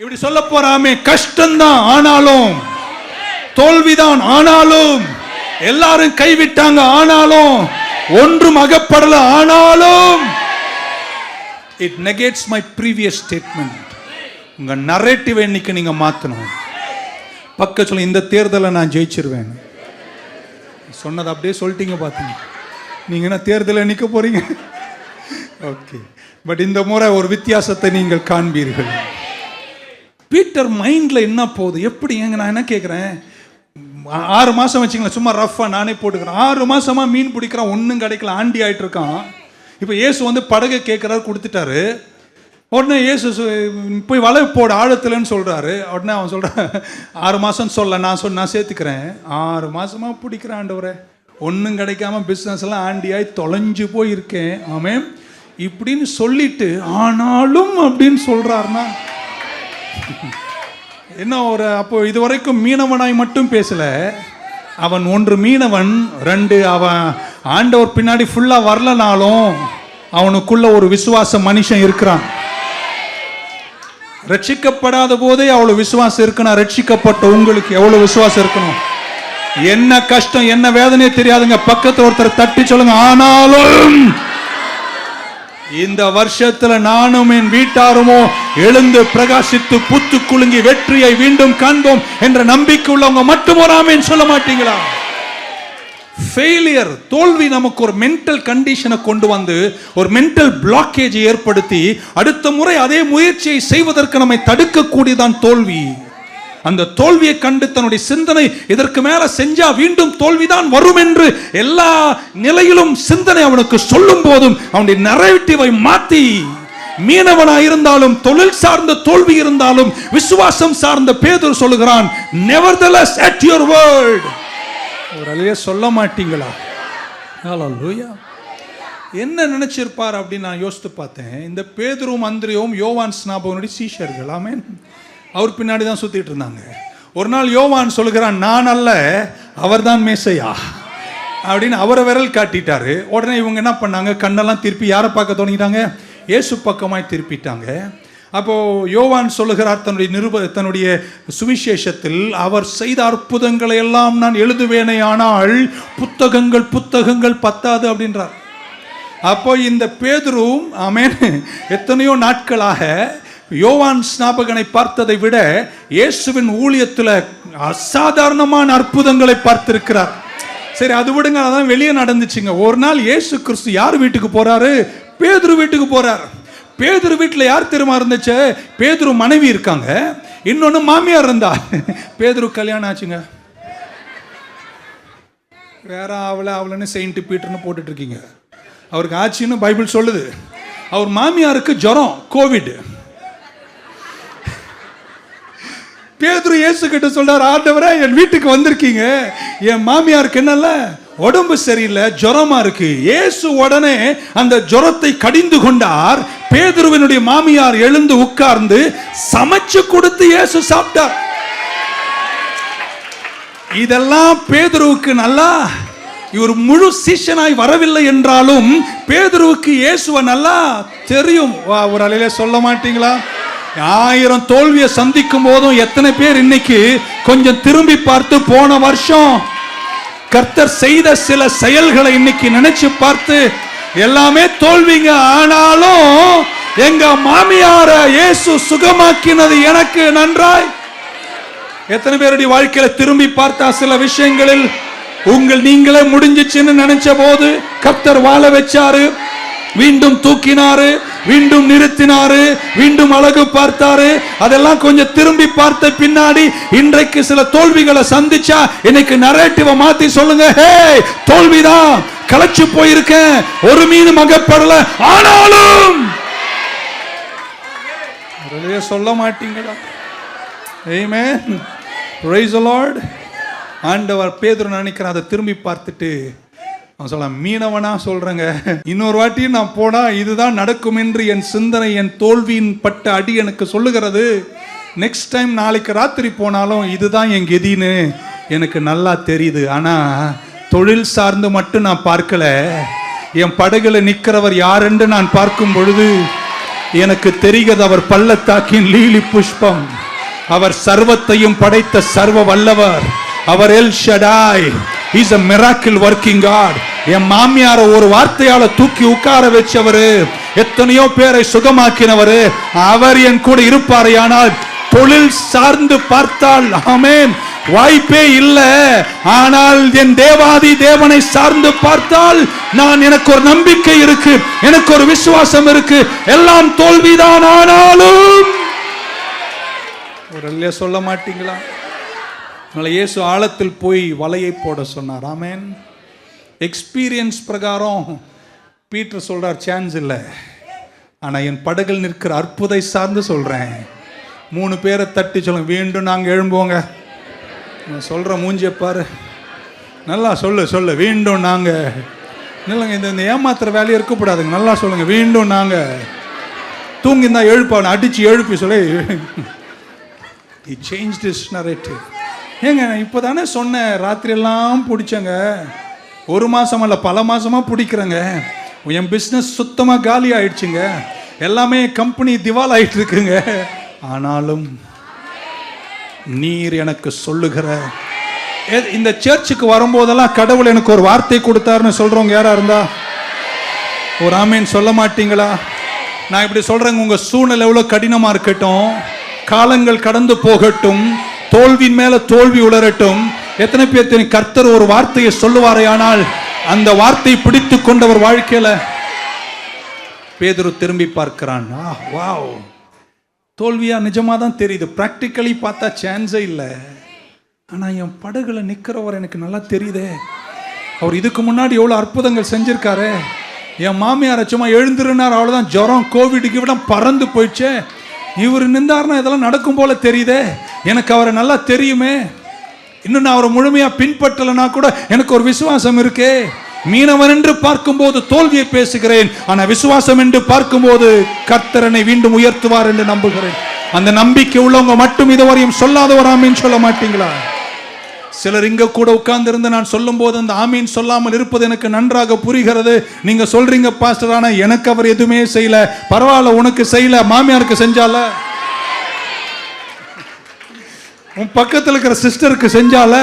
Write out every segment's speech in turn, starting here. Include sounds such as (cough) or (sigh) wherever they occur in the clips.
இப்படி சொல்ல போறாமே கஷ்டம்தான் ஆனாலும் தோல்விதான் ஆனாலும் எல்லாரும் கைவிட்டாங்க ஆனாலும் ஒன்றும் அகப்படல ஆனாலும் it negates my previous statement உங்க நரேட்டிவ் இன்னைக்கு நீங்க மாத்தணும். பக்க சொல்ல இந்த தேர்தலை நான் ஜெயிச்சிருவேன். சொன்னது அப்படியே சொல்லிட்டீங்க பார்த்தீங்க நீங்க என்ன தேர்தலில் நிற்க போறீங்க? (laughs) ஓகே பட் இந்த முறை ஒரு வித்தியாசத்தை நீங்கள் காண்பீர்கள். பீட்டர் மைண்டில் என்ன போகுது? எப்படி ஏங்க நான் என்ன கேட்குறேன் ஆறு மாதம் வச்சுங்களேன் சும்மா ரஃப்பாக நானே போட்டுக்கிறேன். ஆறு மாதமாக மீன் பிடிக்கிறான் ஒன்றும் கிடைக்கல ஆண்டி ஆகிட்டு இருக்கான் இப்போ இயேசு வந்து படகை கேட்குறாரு கொடுத்துட்டாரு. உடனே இயேசு போய் வலை போடு ஆழத்துலன்னு சொல்கிறாரு உடனே அவன் சொல்கிறான் ஆறு மாதம் சொல்ல நான் சொல் நான் சேர்த்துக்கிறேன். ஆறு மாதமாக பிடிக்கிறேன் ஆண்டவரை. ஒன்றும் கிடைக்காம பிஸ்னஸ் எல்லாம் ஆண்டியாய் தொலைஞ்சு போய் இருக்கேன் ஆமே இப்படின்னு சொல்லிட்டு ஆனாலும் அப்படின்னு சொல்கிறாருன்னா (laughs) என்ன ஒரு அப்போ இதுவரைக்கும் மீனவனாய் மட்டும் பேசல. அவன் ஒன்று மீனவன் ரெண்டு அவன் ஆண்டவர் பின்னாடி ஃபுல்லா வரலனாலும் அவனுக்குள்ள ஒரு விசுவாச மனுஷன் இருக்கிறான். ரட்சிக்கப்படாத போதே அவ்வளவு விசுவாசம் இருக்கணும் ரட்சிக்கப்பட்ட உங்களுக்கு எவ்வளவு விசுவாசம் இருக்கணும்? என்ன கஷ்டம் என்ன வேதனையே தெரியாதுங்க. பக்கத்து ஒருத்தர் தட்டி சொல்லுங்க. ஆனாலும் இந்த வருஷத்துல நானும் என் வீட்டாருமோ எழுந்து பிரகாசித்து புத்து குலுங்கி வெற்றியை மீண்டும் காண்போம் என்ற நம்பிக்கை உள்ளவங்க மட்டும் ஆமேன் சொல்ல மாட்டீங்களா? ஃபெயிலியர் தோல்வி நமக்கு ஒரு மென்டல் கண்டிஷனை கொண்டு வந்து ஒரு மென்டல் பிளாக்கேஜை ஏற்படுத்தி அடுத்த முறை அதே முயற்சியை செய்வதற்கு நம்மை தடுக்கக்கூடியதான் தோல்வி. அந்த தோல்வியை கண்டு தன்னுடைய சிந்தனை இதற்கு மேல செஞ்சா மீண்டும் தோல்விதான் வரும் என்று எல்லா நிலையிலும் சிந்தனை அவனுக்கு சொல்லும் போதும் அவனுடைய நரேட்டிவை மாத்தி. மீனவனா இருந்தாலும் தொழில் சார்ந்த தோல்வி இருந்தாலும் விசுவாசம் சார்ந்த பேதர் சொல்லுகிறான் நெவர்தலஸ் அட் யுவர் வேர்ல்ட் ஒரு அலைய சொல்ல மாட்டீங்களா? ஹalleluya. என்ன நினைச்சிருப்பார் அப்படின்னு நான் யோசித்து பார்த்தேன். இந்த பேதுரும் அந்திரியும் யோவான் ஸ்நாபகனுடைய சீஷர்கள். ஆமேன். அவர் பின்னாடி தான் சுத்திட்டு இருந்தாங்க. ஒரு நாள் யோவான் சொல்கிறான் நான் அல்ல அவர்தான் மேசையா? அப்படின்னு அவரை விரல் காட்டிட்டாரு. உடனே இவங்க என்ன பண்ணாங்க? கண்ணெல்லாம் திருப்பி யாரை பார்க்க தொடங்கிட்டாங்க? இயேசு பக்கமாய் திருப்பிட்டாங்க. அப்போ யோவான் சொல்லுகிறார் தன்னுடைய நிருப தன்னுடைய சுவிசேஷத்தில் அவர் செய்த அற்புதங்களை எல்லாம் நான் எழுதுவேனே ஆனால் புத்தகங்கள் புத்தகங்கள் பத்தாது அப்படின்றார். அப்போ இந்த பேதுருவும் ஆமென் எத்தனையோ நாட்களாக யோவான் ஸ்நாபகனை பார்த்ததை விட இயேசுவின் ஊழியத்தில் அசாதாரணமான அற்புதங்களை பார்த்திருக்கிறார். சரி அது விடுங்க அதான் வெளியே நடந்துச்சுங்க. ஒரு நாள் இயேசு கிறிஸ்து யார் வீட்டுக்கு போறாரு? பேதுரு வீட்டுக்கு போறார். பேதுரு வீட்டில் யார் தெரியுமா இருந்துச்சு? பேதுரு மனைவி இருக்காங்க. இன்னொன்று மாமியார் இருந்தா. பேதுரு கல்யாணம் ஆச்சுங்க. வேற அவளை அவளைன்னு செயின்ட் பீட்டர்னு போட்டுட்டு இருக்கீங்க. அவருக்கு ஆச்சுன்னு பைபிள் சொல்லுது. அவர் மாமியாருக்கு ஜுரம் கோவிட். பேதுரு இயேசு கிட்ட சொல்றாரு ஆண்டவரே என் வீட்டுக்கு வந்திருக்கீங்க. என் மாமியாருக்கு என்னல்ல? உடம்பு சரியில்லை ஜுரமா இருக்கு. இயேசு உடனே அந்த ஜுரத்தை கடிந்து கொண்டார். பேதுருவினுடைய மாமியார் எழுந்து உட்கார்ந்து சமைச்சு கொடுத்து இயேசு சாப்பிட்டார். இதெல்லாம் பேதுருவுக்கு நல்லா இவர் முழு சீஷனாய் வரவில்லை என்றாலும் பேதுருவுக்கு இயேசுவ நல்லா தெரியும். ஒரு அலையில சொல்ல மாட்டீங்களா? ஆயிரம் தோல்வியை சந்திக்கும் போதும் எத்தனை பேர் இன்னைக்கு கொஞ்சம் திரும்பி பார்த்து போன வருஷம் கர்த்தர் செய்த சில செயல்களை இன்னைக்கு நினைச்சு பார்த்து எல்லாமே தோல்விங்க. ஆனாலும் எங்க மாமியார இயேசு சுகமாக்கினது எனக்கு நன்றாய். எத்தனை பேருடைய வாழ்க்கையில திரும்பி பார்த்தா சில விஷயங்களில் உங்கள் நீங்களே முடிஞ்சிச்சுன்னு நினைச்ச போது கர்த்தர் வாழ வச்சாரு. மீண்டும் தூக்கினாரு மீண்டும் நிறுத்தினாரு மீண்டும் அழகு பார்த்தாரு. அதெல்லாம் கொஞ்சம் திரும்பி பார்த்த பின்னாடி இன்றைக்கு சில தோல்விகளை சந்திச்சா இன்னைக்கு நரேட்டிவை மாத்தி சொல்லுங்க. ஹே தோல்விதான். களைச்சு போயிருக்கேன். ஒரு மீனும் அகப்படல. ஆனாலும்! சொல்ல மாட்டீங்களா? Amen. Praise the ஆண்டவர் பேதுரு நினைக்கிறேன் அதை திரும்பி பார்த்துட்டு அவன் சொல்ல மீனவனா சொல்றேங்க. இன்னொரு வாட்டி நான் போனா இதுதான் நடக்கும் என்று என் சிந்தனை என் தோல்வியின் பட்ட அடி எனக்கு சொல்லுகிறது. நெக்ஸ்ட் டைம் நாளைக்கு ராத்திரி போனாலும் இதுதான் என் கெதின்னு எனக்கு நல்லா தெரியுது. ஆனா தொழில் சார்ந்து மட்டும் நான் பார்க்கல. என் படகுல நிற்கிறவர் யாரென்று நான் பார்க்கும் பொழுது எனக்கு தெரிகிறது அவர் பள்ளத்தாக்கின் லீலி புஷ்பம். அவர் சர்வத்தையும் படைத்த சர்வ வல்லவர். அவர் El Shaddai is a miracle working God என் மாமியார ஒரு வார்த்தையால தூக்கி உட்கார வச்சவரு எத்தனையோ பேரை சுகமாக்கினவரு அவர் என் கூட இருப்பாரையானால் தொழில் சார்ந்து பார்த்தால் ஆமேன் வாய்ப்பே இல்ல. ஆனால் என் தேவாதி தேவனை சார்ந்து பார்த்தால் நான் எனக்கு ஒரு நம்பிக்கை இருக்கு எனக்கு ஒரு விசுவாசம் இருக்கு எல்லாம் தோல்விதான் ஆனாலும். ஒரு சொல்ல மாட்டீங்களா? உங்களை இயேசு ஆழத்தில் போய் வலையை போட சொன்னார் ஆமேன். எக்ஸ்பீரியன்ஸ் பிரகாரம். பீட்டர் சொல்கிறார் சான்ஸ் இல்லை. ஆனால் என் படகில் நிற்கிற அற்புதை சார்ந்து சொல்கிறேன் மூணு பேரை தட்டி சொல்லுங்க மீண்டும் நாங்கள் எழும்புவோங்க. நான் சொல்கிற மூஞ்சிய பாரு. நல்லா சொல்லு சொல்லு மீண்டும் நாங்கள் இல்லைங்க இந்த இந்த ஏமாத்துற வேலையை இருக்கக்கூடாதுங்க நல்லா சொல்லுங்க மீண்டும் தூங்கி தான் எழுப்பான் அடிச்சு எழுப்பி சொல்லி. சேஞ்ச் திஸ் நரேட்டிவ் ஏங்க நான் இப்போ தானே சொன்னேன் ராத்திரியெல்லாம் பிடிச்சங்க. ஒரு மாசம் அல்ல பல மாசமா பிடிக்கிறேங்க. என் பிஸ்னஸ் சுத்தமாக காலி ஆயிடுச்சுங்க. எல்லாமே கம்பெனி திவால் ஆயிட்டு இருக்குங்க ஆனாலும் நீர் எனக்கு சொல்லுகிற இந்த சர்ச்சுக்கு வரும்போதெல்லாம் கடவுள் எனக்கு ஒரு வார்த்தை கொடுத்தாருன்னு சொல்றவங்க யாரா இருந்தா? ஒரு ஆமீன் சொல்ல மாட்டீங்களா? நான் இப்படி சொல்றேங்க உங்க சூழ்நிலை எவ்வளோ கடினமா இருக்கட்டும். காலங்கள் கடந்து போகட்டும். தோல்வியின் மேல தோல்வி உளரட்டும் எத்தனை பேர் தெரியும்? கர்த்தர் ஒரு வார்த்தையை சொல்லுவாரே ஆனால் அந்த வார்த்தையை பிடித்து கொண்டவர் வாழ்க்கையில பேதுரு திரும்பி பார்க்கிறான். ஆ வாவ். தோல்வியா? நிஜமா தான் தெரியுது. ப்ராக்டிக்கலி பார்த்தா சான்ஸே இல்லை. ஆனா என் படகுல நிக்கிறவர் எனக்கு நல்லா தெரியுதே. அவர் இதுக்கு முன்னாடி எவ்வளவு அற்புதங்கள் செஞ்சிருக்காரு. என் மாமியார் சும்மா எழுந்திருனார் அவ்வளவுதான். ஜுரம் கோவிடுக்கு விட பறந்து போயிடுச்சே. இவர் நின்றாருன்னா இதெல்லாம் நடக்கும் போல தெரியுதே. எனக்கு அவரை நல்லா தெரியுமே. இன்னும் நான் அவரை முழுமையா பின்பற்றலைனா கூட எனக்கு ஒரு விசுவாசம் இருக்கே. மீனவன் என்று பார்க்கும்போது தோல்வியை பேசுகிறேன். ஆனால் விசுவாசம் என்று பார்க்கும்போது கர்த்தரனை மீண்டும் உயர்த்துவார் என்று நம்புகிறேன். அந்த நம்பிக்கை உள்ளவங்க மட்டும் இதுவரையும் சொல்லாதவராமின்னு சொல்ல மாட்டீங்களா? சிலர் இங்க கூட உட்கார்ந்து இருந்து நான் சொல்லும் போது அந்த ஆமீன் சொல்லாமல் இருப்பது எனக்கு நன்றாக புரிகிறது. நீங்க சொல்றீங்க பாஸ்டர் ஆனா எனக்கு அவர் எதுவுமே செய்யல. பரவாயில்ல உனக்கு செய்யல. மாமியாருக்கு செஞ்சால? உன் பக்கத்தில் இருக்கிற சிஸ்டருக்கு செஞ்சால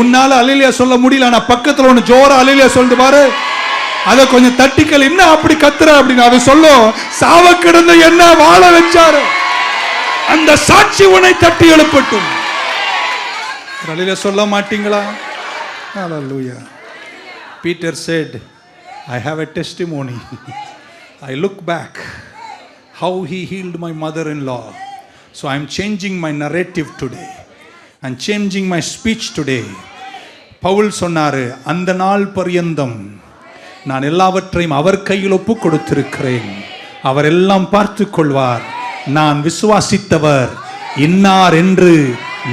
உன்னால அலிலியா சொல்ல முடியல ஆனா பக்கத்துல ஒன்னு ஜோரா அலிலியா சொல்லிட்டு பாரு அதை கொஞ்சம் தட்டிக்கல் என்ன அப்படி கத்துற அப்படின்னு அதை சொல்லும் சாவ கிடந்து என்ன வாழ வச்சாரு அந்த சாட்சி உனை தட்டி எழுப்பட்டும் அலிலியா சொல்ல மாட்டீங்களா Hallelujah. Peter said, I have a testimony. I look back how he healed my mother in law. So I'm changing my narrative today. I'm changing my speech today. Paul சொன்னார் அந்த நாள் பரியந்தம். நான் எல்லாவற்றையும் அவர் கையில் ஒப்பு கொடுத்திருக்கிறேன் அவர் எல்லாம் பார்த்து கொள்வார் நான் விசுவாசித்தவர். இன்னார் என்று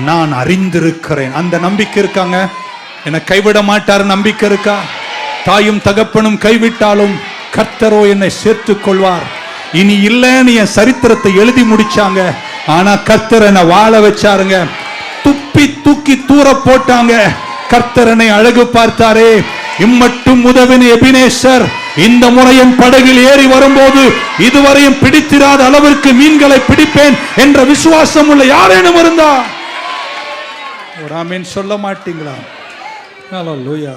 நான் அறிந்திருக்கிறேன். அந்த நம்பிக்கை இருக்காங்க? என்னை கைவிட மாட்டார் நம்பிக்கை இருக்கா? தாயும் தகப்பனும் கைவிட்டாலும் கர்த்தரோ என்னை சேர்த்துக் கொள்வார் இனி இல்லைன்னு என் சரித்திரத்தை எழுதி முடிச்சாங்க. ஆனா கர்த்தர் என்னை வாழ வச்சாருங்க. துப்பி தூக்கி தூர போட்டாங்க. கர்த்தரனை அழகு பார்த்தாரே. இம்மட்டும் உதவின எபினேசர். இந்த முறையின் படகில் ஏறி வரும்போது இதுவரையும் பிடித்திராத அளவிற்கு மீன்களை பிடிப்பேன் என்ற விசுவாசம் உள்ள யாரேனும் இருந்தா? ஒரு ஆமீன் சொல்ல மாட்டீங்களா? லூயா